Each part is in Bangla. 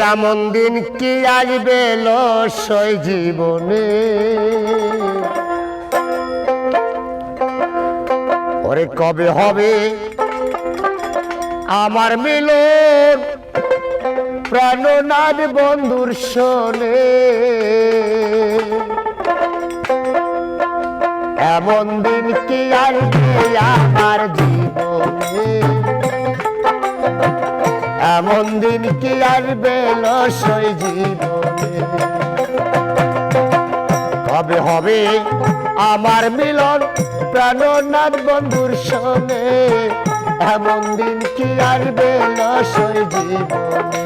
এমন দিন কি আসবে লসই জীবনে? ওরে কবে হবে? আমার মিলন প্রাণনাথ বন্ধুর শোনে। এমন দিন কি আসবে আমার জীবনে? এমন দিন কি আর বেল সই জীবনে? কবে হবে আমার মিলন প্রাণনাথ বন্ধুর সঙ্গে? এমন দিন কি আর বেল সই জীবনে?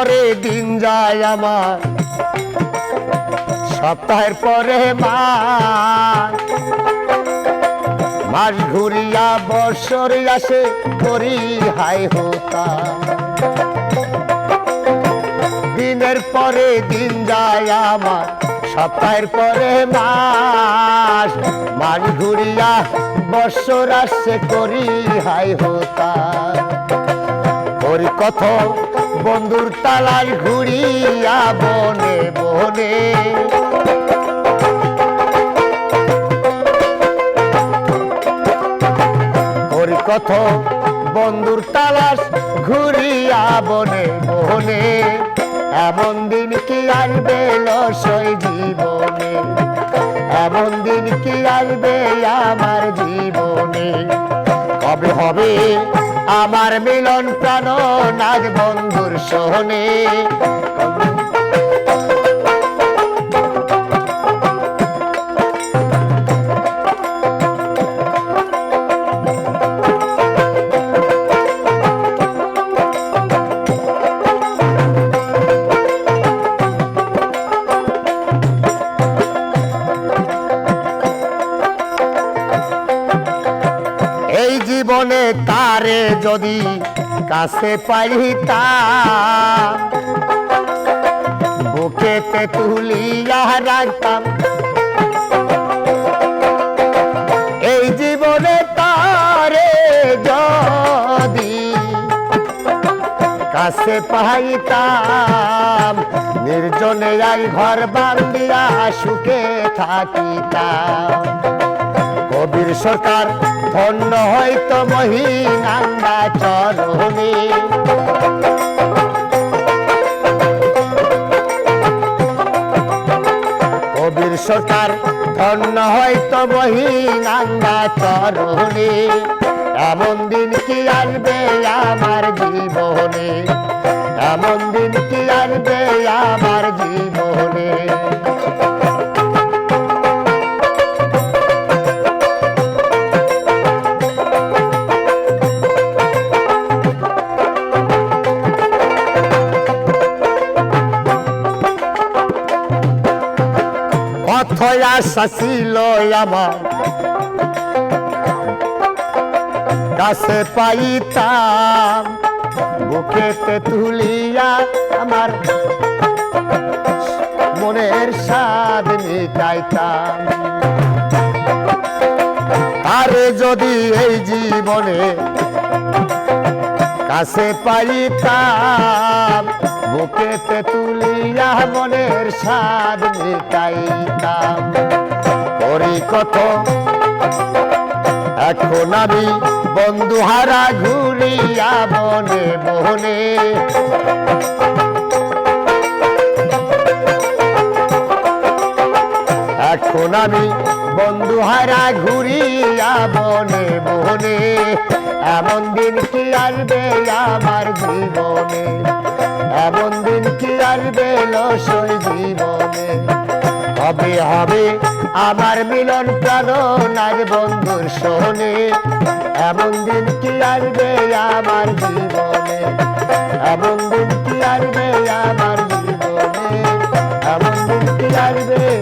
পরে দিন যায় আমার। সপ্তাহের পরে মাস। ঘুরিয়া বছর আসে, করি হাই হোতা। দিনের পরে দিন যায় আমার, সপ্তাহের পরে মাস। মাস ঘুরিয়া বছর আসে, করি হাই হোতা। কত বন্ধুর তালার ঘুরিয়া বনে বনে। কত বন্ধুর তালাশ ঘুরিয়া বনে বনে। এমন দিন কি আসবে লসই জীবনে? এমন দিন কি আসবে আমার জীবনে? কবে হবে আমার মিলন প্রাণ নাগ বন্ধুর সোহনে। জীবনে তারে যদি কাছে পাইতাম বুকেতে তুলিয়া রাখতাম। এই জীবনে তারে যদি কাছে পাইতাম, নির্জনে আই ঘর বান্দিয়া সুখে থাকিতাম। কবির সরকার, ধন্য হয়তো মহিনাঙ্গা চরণে কবির সরকার, ধন্য হয়তো মহিনাঙ্গা চরণে এমন দিন কি আসবে আমার জীবনে? এমন দিন কি আসবে আমার জীবনে? আশা ছিল আমার। কাছে পাইতাম, বুকেতে তুলিয়া আমার। মনের স্বাদ মিটাইতাম। আরে যদি এই জীবনে কাছে পাইতাম বুকেতে তুলিয়া মনের স্বাদ মিটাইতাম করি কত এখন আমি বন্ধু হারা ঘুরিয়া বনে বনে এখন আমি বন্ধু হারা ঘুরিয়া বনে বনে এমন দিন কি আসবে আমার জীবনে? এমন দিন কি আসবে সই জীবনে? হবে হবে আমার মিলন প্রাণ আর বন্ধুর শোনে। এমন দিন কি আসবে আমার জীবনে? এমন দিন কি আসবে আমার জীবনে? এমন দিন কি আসবে